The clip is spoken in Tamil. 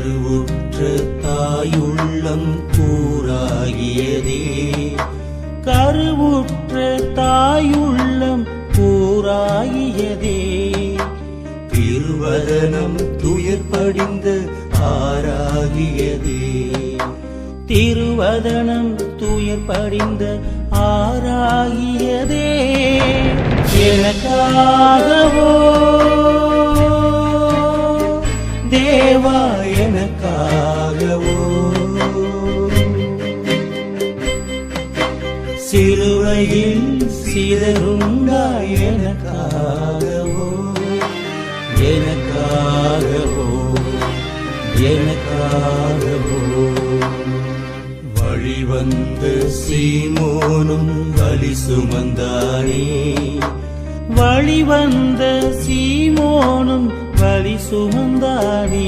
கருவுற்ற தாயுள்ளம் கூறாகியதே. கருவுற்ற தாயுள்ளம் கூறாகியதே. திருவதனம் துயர்படிந்த ஆறாகியதே. திருவதனம் துயர்படிந்த ஆறாகியதே. எனக்காகவோ தேவா எனக்காகவோ? சிலுவையில் சிதறுண்டாய் எனக்காகவோ? எனக்காகவோ? எனக்காகவோ? வழிவந்து சீமோனும் வழி சுமந்தானே? வழிவந்த சீ சுமந்தாடி